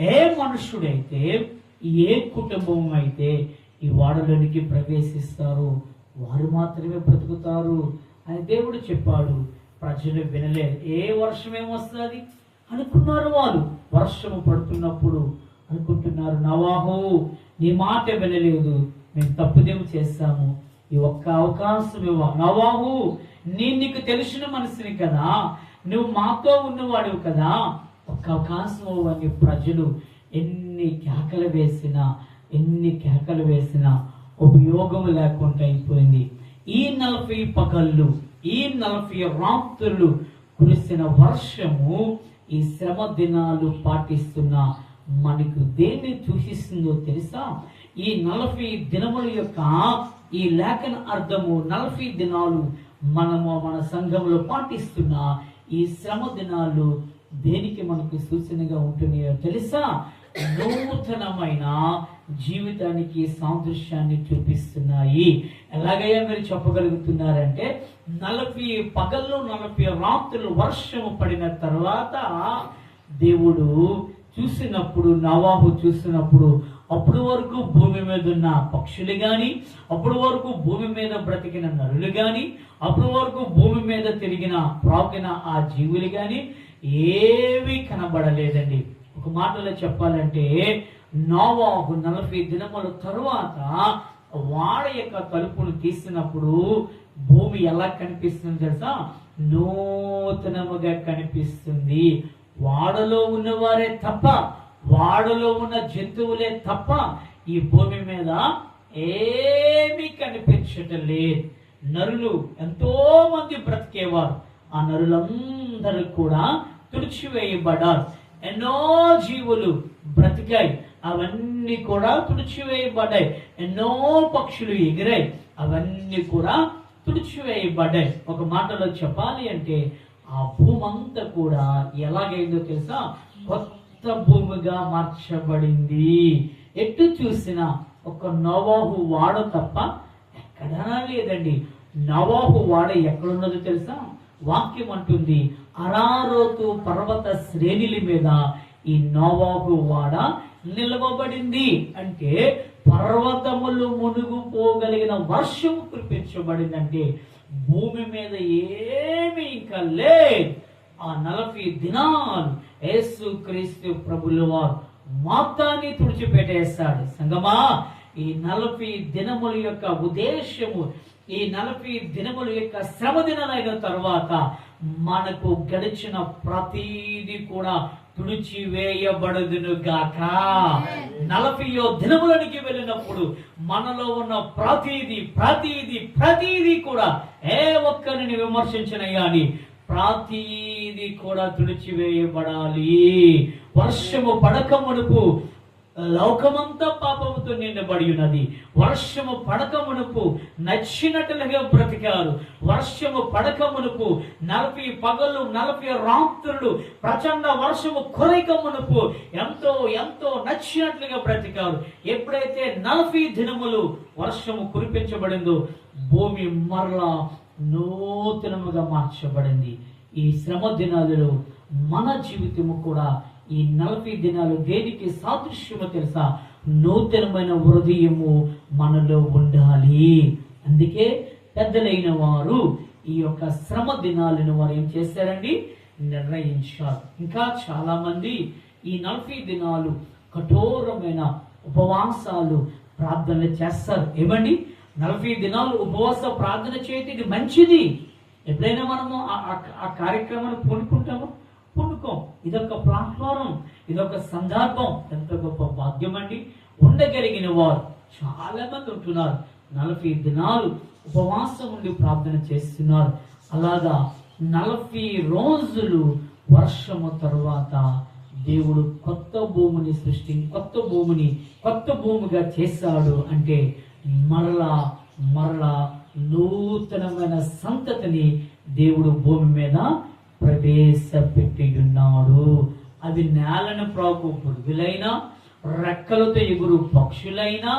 ఏ మనుషుడైతే ఏ కుటుంబం అయితే ఈ వాడలోనికి ప్రవేశిస్తారు వారు మాత్రమే బ్రతుకుతారు అని దేవుడు చెప్పాడు. ప్రజలు వినలేదు ఏ వర్షం ఏమొస్తుంది? అనుకున్నారు వాళ్ళు. వర్షము పడుతున్నప్పుడు అనుకుంటున్నారు నవాహు నీ మాట వినలేదు. మేము తప్పుదేమి చేస్తాము? ఈ ఒక్క అవకాశం ఇవ్వ. నవాహు నేను నీకు తెలిసిన మనిషిని కదా. నువ్వు మాతో ఉన్నవాడివి కదా. ఒక్క అవకాశం ప్రజలు ఎన్ని కేకలు వేసినా ఎన్ని కేకలు వేసినా ఉపయోగం లేకుండా అయిపోయింది. ఈ నలభై పగళ్ళు ఈ నలభై రాత్రులు కురిసిన వర్షము ఈ శ్రమ దినాలు పాటిస్తున్న మనకు దేన్ని చూసిస్తుందో తెలుసా? ఈ నలభై దినముల యొక్క ఈ లేఖన అర్థము నలభై దినాలు మనము మన సంఘంలో పాటిస్తున్న ఈ శ్రమ దినాలు దేనికి మనకు సూచనగా ఉంటున్నాయో తెలుసా? నూతనమైన జీవితానికి సాదృశ్యాన్ని చూపిస్తున్నాయి. ఎలాగయ్యా మీరు చెప్పగలుగుతున్నారంటే నలభై పగళ్ళు నలభై రాత్రులు వర్షం పడిన తర్వాత దేవుడు చూసినప్పుడు నవాహు చూసినప్పుడు అప్పుడు వరకు భూమి మీద ఉన్న పక్షులు కానీ అప్పుడు వరకు భూమి మీద బ్రతికిన నరులు కానీ అప్పుడు వరకు భూమి మీద తిరిగిన ప్రాకిన ఆ జీవులు కానీ ఏవి కనబడలేదండి. ఒక మాటలో చెప్పాలంటే నోవాహు నలభై దినముల తరువాత వాడ యొక్క తలుపును తీసినప్పుడు భూమి ఎలా కనిపిస్తుంది తెలుసా? నూతనముగా కనిపిస్తుంది. వాడలో ఉన్నవారే తప్ప వాడలో ఉన్న జంతువులే తప్ప ఈ భూమి మీద ఏమీ కనిపించటం లేదు. నరులు ఎంతో మంది బ్రతికేవారు. ఆ నరులందరూ కూడా తుడిచివేయబడ్డారు. ఎన్నో జీవులు బ్రతికాయి. అవన్నీ కూడా తుడిచివేయబడ్డాయి. ఎన్నో పక్షులు ఎగిరాయి. అవన్నీ కూడా తుడిచివేయబడ్డాయి. ఒక మాటలో చెప్పాలి అంటే ఆ భూమంతా కూడా ఎలాగైందో తెలుసా? కొత్త భూమిగా మార్చబడింది. ఎటు చూసినా ఒక నవాహు వాడ తప్ప ఎక్కడా లేదండి. నవాహు వాడ ఎక్కడున్నదో తెలుసా? వాక్యం అంటుంది అరారోతు పర్వత శ్రేణుల మీద ఈ నోవాబు వాడ నిలవబడింది అంటే పర్వతములు మునుగుపోగలిగిన వర్షం కురిపించబడిందంటే భూమి మీద ఏమి ఇంకా లేదు. ఆ నలభై దినాలు యేసు క్రీస్తు ప్రభులు వారు మొత్తాన్ని తుడిచిపెట్టేస్తాడు సంగమా ఈ నలభై దినముల యొక్క ఉద్దేశము ఈ నలభై దినముల యొక్క శ్రమ దినాలైన తర్వాత మనకు గడిచిన ప్రతీది కూడా తుడిచివేయబడదును గాక నలభైయో దినములనికి వెళ్ళినప్పుడు మనలో ఉన్న ప్రతీది ప్రతీది ప్రతీది కూడా ఏ ఒక్కరిని విమర్శించిన గాని ప్రతీది కూడా తుడిచివేయబడాలి. వర్షము పడక మునుపు లోకమంతా పాపముతో నిండబడి ఉన్నది వర్షము పడకమునకు నచ్చినట్లుగా బ్రతికారు. వర్షము పడకమునకు నలభై పగలు నలభై రాత్రులు ప్రచండ వర్షము కురైక ఎంతో ఎంతో నచ్చినట్లుగా బ్రతికారు. ఎప్పుడైతే నలభై దినములు వర్షము కురిపించబడిందో భూమి మరలా నూతనముగా మార్చబడింది. ఈ శ్రమ దినాలలో మన జీవితము కూడా ఈ నలభై దినాలు దేనికి సాదృశ్యమో తెలుసా? నూతనమైన హృదయము మనలో ఉండాలి. అందుకే పెద్దలైన వారు ఈ యొక్క శ్రమ దినాలను వారు ఏం చేశారండి? నిర్ణయించారు. ఇంకా చాలా మంది ఈ నలభై దినాలు కఠోరమైన ఉపవాసాలు ప్రార్థనలు చేస్తారు. ఏమండి? నలభై దినాలు ఉపవాస ప్రార్థన చేయటం ఇది మంచిది. ఎప్పుడైనా మనము ఆ- ఆ- ఆ కార్యక్రమాన్ని పూనుకుంటాము? పూనుకోం. ఇదొక ప్లాట్ఫారం ఇదొక సందర్భం. ఎంత గొప్ప భాగ్యం అండి ఉండగలిగిన వారు చాలా మంది ఉంటున్నారు. నలభై దినాలు ఉపవాసం ఉండి ప్రార్థన చేస్తున్నారు. అలాగా నలభై రోజులు వర్షము తరువాత దేవుడు కొత్త భూమిని సృష్టి కొత్త భూమిని కొత్త భూమిగా చేశాడు అంటే మరలా మరలా నూతనమైన సంతతిని దేవుడు భూమి మీద ప్రవేశపెట్టి ఉన్నాడు అవి నేలను ప్రాకు పురుగులైనా రెక్కలతో ఎగురు పక్షులైనా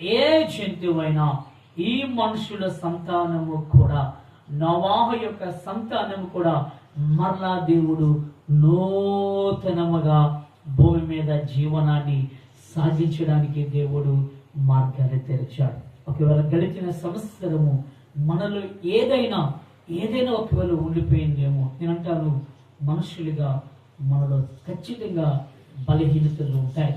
ఏ జంతువైనా ఈ మనుషుల సంతానము కూడా నవాహ యొక్క సంతానము కూడా మరలా దేవుడు నూతనముగా భూమి మీద జీవనాన్ని సాధించడానికి దేవుడు మార్గాన్ని తెరిచాడు. ఒకవేళ గడిచిన సంవత్సరము మనలో ఏదైనా ఏదైనా ఒకవేళ ఉండిపోయిందేమో నేను అంటాను మనుషులుగా మనలో ఖచ్చితంగా బలహీనతలు ఉంటాయి.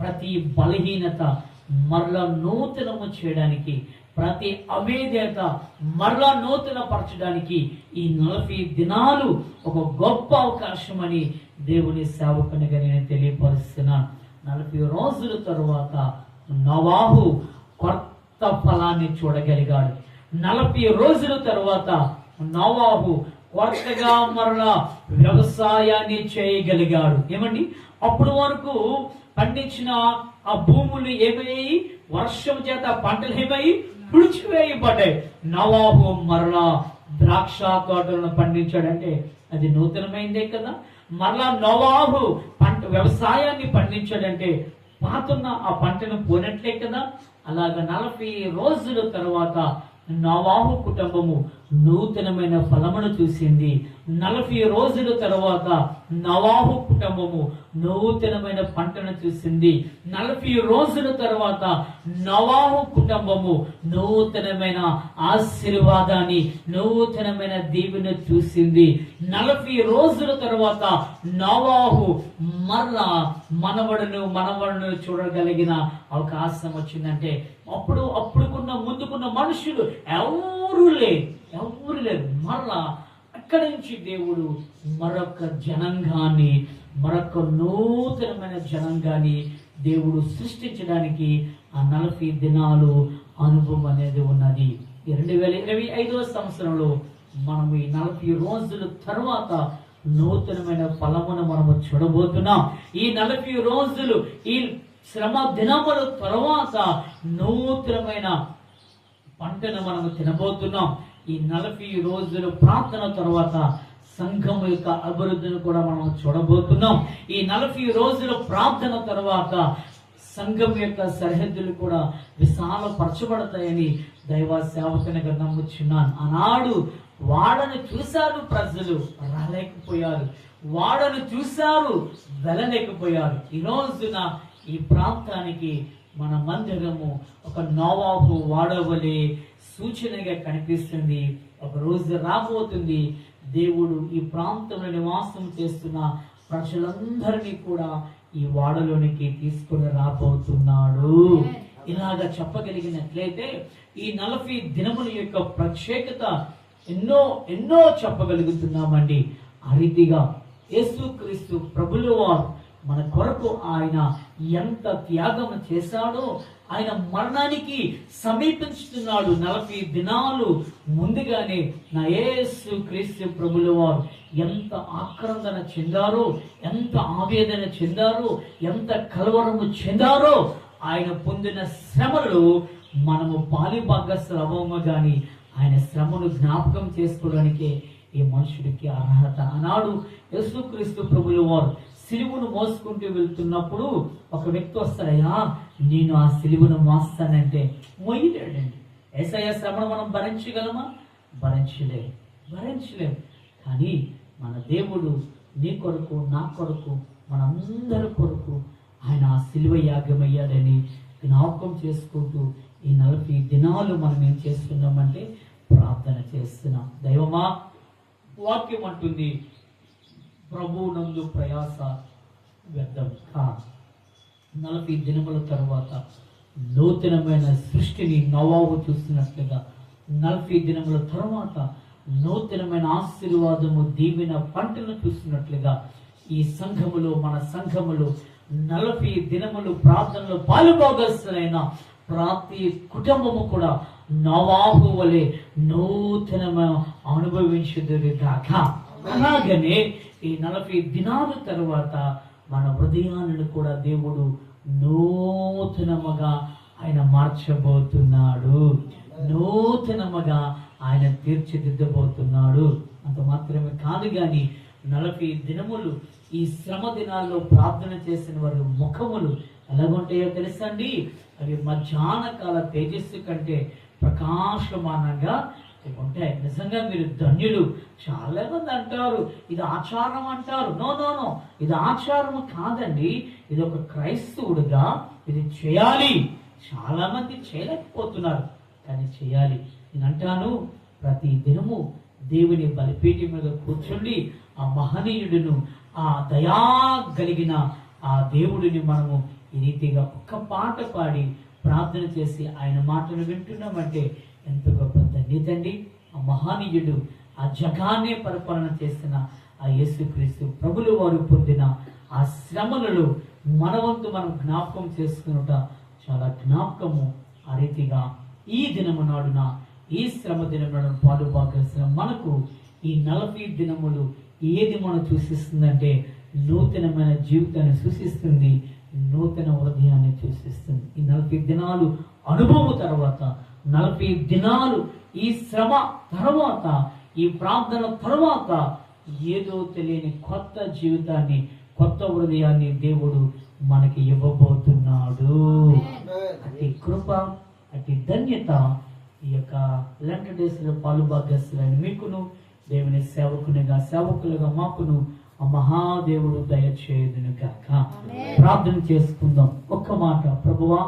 ప్రతి బలహీనత మరలా నూతనము చేయడానికి ప్రతి అవేదేత మరలా నూతన పరచడానికి ఈ నలభై దినాలు ఒక గొప్ప అవకాశం అని దేవుని సేవకునిగా నేను తెలియపరుస్తున్నాను నలభై రోజుల తరువాత నవాహు కొత్త ఫలాన్ని చూడగలిగాడు. నలభై రోజుల తరువాత నవాహు కొత్తగా మరలా వ్యవసాయాన్ని చేయగలిగాడు. ఏమండి? అప్పుడు వరకు పండించిన ఆ భూములు ఏమయ్యాయి? వర్షం చేత పంటలు ఏమయ్యి పుడిచివేయబడ్డాయి నవాబు మరలా ద్రాక్ష తోటలను పండించాడంటే అది నూతనమైందే కదా? మరలా నవాబు పంట వ్యవసాయాన్ని పండించాడంటే పాతున్న ఆ పంటను పోనట్లే కదా? అలాగ నలభై రోజుల తర్వాత నవాహు కుటుంబము నూతనమైన ఫలమును చూసింది. నలభై రోజుల తర్వాత నవాహు కుటుంబము నూతనమైన పంటను చూసింది. నలభై రోజుల తర్వాత నవాహు కుటుంబము నూతనమైన ఆశీర్వాదాన్ని నూతనమైన దీవెన చూసింది. నలభై రోజుల తర్వాత నవాహు మరలా మనవడును మనవడును చూడగలిగిన అవకాశం వచ్చిందంటే అప్పుడు అప్పుడుకున్న ముందుకున్న మనుషులు ఎవరు లేరు. ఎవరు లేరు మరలా అక్కడి నుంచి దేవుడు మరొక జనంగాన్ని మరొక నూతనమైన జనంగాన్ని దేవుడు సృష్టించడానికి ఆ నలభై దినాలు అనుభవం అనేది ఉన్నది. రెండు వేల ఇరవై ఐదవ సంవత్సరంలో మనం ఈ నలభై రోజుల తర్వాత నూతనమైన ఫలమును మనము చూడబోతున్నాం. ఈ నలభై రోజులు ఈ శ్రమ దినముల తర్వాత నూతనమైన పంటను మనము తినబోతున్నాం. ఈ నలభై రోజుల ప్రార్థన తర్వాత సంఘం యొక్క అభివృద్ధిని కూడా మనం చూడబోతున్నాం. ఈ నలభై రోజుల ప్రార్థన తర్వాత సంఘం యొక్క సరిహద్దులు కూడా విశాలపరచబడతాయని దైవ సేవకునిగా నమ్ముచున్నాను. ఆనాడు వాడను చూశారు ప్రజలు రాలేకపోయారు. వాడను చూశారు వెళ్ళలేకపోయారు. ఈ రోజున ఈ ప్రాంతానికి మన మందిరము ఒక నోవాపు వాడవలే సూచనగా కనిపిస్తుంది. ఒక రోజు రాబోతుంది. దేవుడు ఈ ప్రాంతంలో నివాసం చేస్తున్న ప్రజలందరినీ కూడా ఈ వాడలోనికి తీసుకుని రాబోతున్నాడు. ఇలాగ చెప్పగలిగినట్లయితే ఈ నలభై దినముల యొక్క ప్రత్యేకత ఎన్నో ఎన్నో చెప్పగలుగుతున్నామండి. ఆ రీతిగా యేసుక్రీస్తు ప్రభుల వారు మన కొరకు ఆయన ఎంత త్యాగం చేశాడో ఆయన మరణానికి సమీపించుతున్నాడు. నలభై దినాలు ముందుగానే నా యేసు క్రీస్తు ప్రభుల వారు ఎంత ఆక్రందన చెందారో ఎంత ఆవేదన చెందారో ఎంత కలవరము చెందారో ఆయన పొందిన శ్రమలు మనము పాలిభాగస్రవము కానీ ఆయన శ్రమను జ్ఞాపకం చేసుకోవడానికే ఈ మనుషుడికి అర్హత అన్నాడు. యేసుక్రీస్తు ప్రభుల వారు సిలువును మోసుకుంటూ వెళ్తున్నప్పుడు ఒక వ్యక్తి వస్తాడయ్యా నేను ఆ సిలువును మోస్తానంటే మొయ్యలేడండి. ఏసయ్య శ్రమను మనం భరించగలమా? భరించలేం భరించలేం. కానీ మన దేవుడు నీ కొరకు నా కొరకు మనందరి కొరకు ఆయన ఆ సిలువ యాగమయ్యాడని జ్ఞాపకం చేసుకుంటూ ఈ నలభై దినాలు మనం ఏం చేస్తున్నామంటే ప్రార్థన చేస్తున్నాం. దైవమా వాక్యం అంటుంది ప్రభువునందు ప్రయాస వ్యర్థం. కా నలభై దినముల తర్వాత నూతనమైన సృష్టిని నవాబు చూస్తున్నట్లుగా నలభై దినముల తర్వాత నూతనమైన ఆశీర్వాదము దీవెన పంటను చూస్తున్నట్లుగా ఈ సంఘములో మన సంఘములు నలభై దినములు ప్రార్థనలో పాలుభాగస్తులైన ప్రతి కుటుంబము కూడా నవాబు వలె నూతనమైన అనుభవించుదురుగాక. అలాగనే ఈ నలభై దినాల తర్వాత మన హృదయాలను కూడా దేవుడు నూతనముగా ఆయన మార్చబోతున్నాడు. నూతనముగా ఆయన తీర్చిదిద్దబోతున్నాడు. అంత మాత్రమే కాదు కానీ నలభై దినములు ఈ శ్రమ దినాల్లో ప్రార్థన చేసిన వారి ముఖములు ఎలాగుంటాయో తెలుసండి? అవి మధ్యాహ్న కాల తేజస్సు కంటే ప్రకాశమానంగా ఇవి నిజంగా మీరు ధన్యులు. చాలా మంది అంటారు ఇది ఆచారం అంటారు. No no no. ఇది ఆచారం కాదండి. ఇది ఒక క్రైస్తవుడుగా ఇది చేయాలి. చాలా మంది చేయలేకపోతున్నారు కానీ చేయాలి. నేను అంటాను ప్రతి దినము దేవుని బలిపీఠం మీద కూర్చుండి. ఆ మహనీయుడును ఆ దయా కలిగిన ఆ దేవుడిని మనము ఈ రీతిగా ఒక్క పాట పాడి ప్రార్థన చేసి ఆయన మాటలు వింటున్నామంటే ఎంత గొప్ప ధన్యతండి ఆ మహానీయుడు ఆ జగాన్నే పరిపాలన చేసిన ఆ యేసుక్రీస్తు ప్రభులు వారు పొందిన ఆ శ్రమలలో మనవంతు మనం జ్ఞాపకం చేసుకునుట చాలా జ్ఞాపకము. ఆ రీతిగా ఈ దినము నాడున ఈ శ్రమ దినములను పాలు పాకేసిన మనకు ఈ నలభై దినములు ఏది మనం సూచిస్తుందంటే నూతనమైన జీవితాన్ని సూచిస్తుంది నూతన హృదయాన్ని సూచిస్తుంది ఈ నలభై దినాలు అనుభవం తర్వాత నలభై దినాలు ఈ శ్రమ తర్వాత ఈ ప్రార్థన తర్వాత ఏదో తెలియని కొత్త జీవితాన్ని కొత్త హృదయాన్ని దేవుడు మనకి ఇవ్వబోతున్నాడు. అతి కృప అతి ధన్యత ఈ యొక్క లెంట డేస్లో పాలు భాగ్యస్తులైన మీకును దేవుని సేవకునిగా సేవకులుగా మాకును ఆ మహాదేవుడు దయచేయుదును గాక ప్రార్థన చేసుకుందాం. ఒక్క మాట ప్రభువా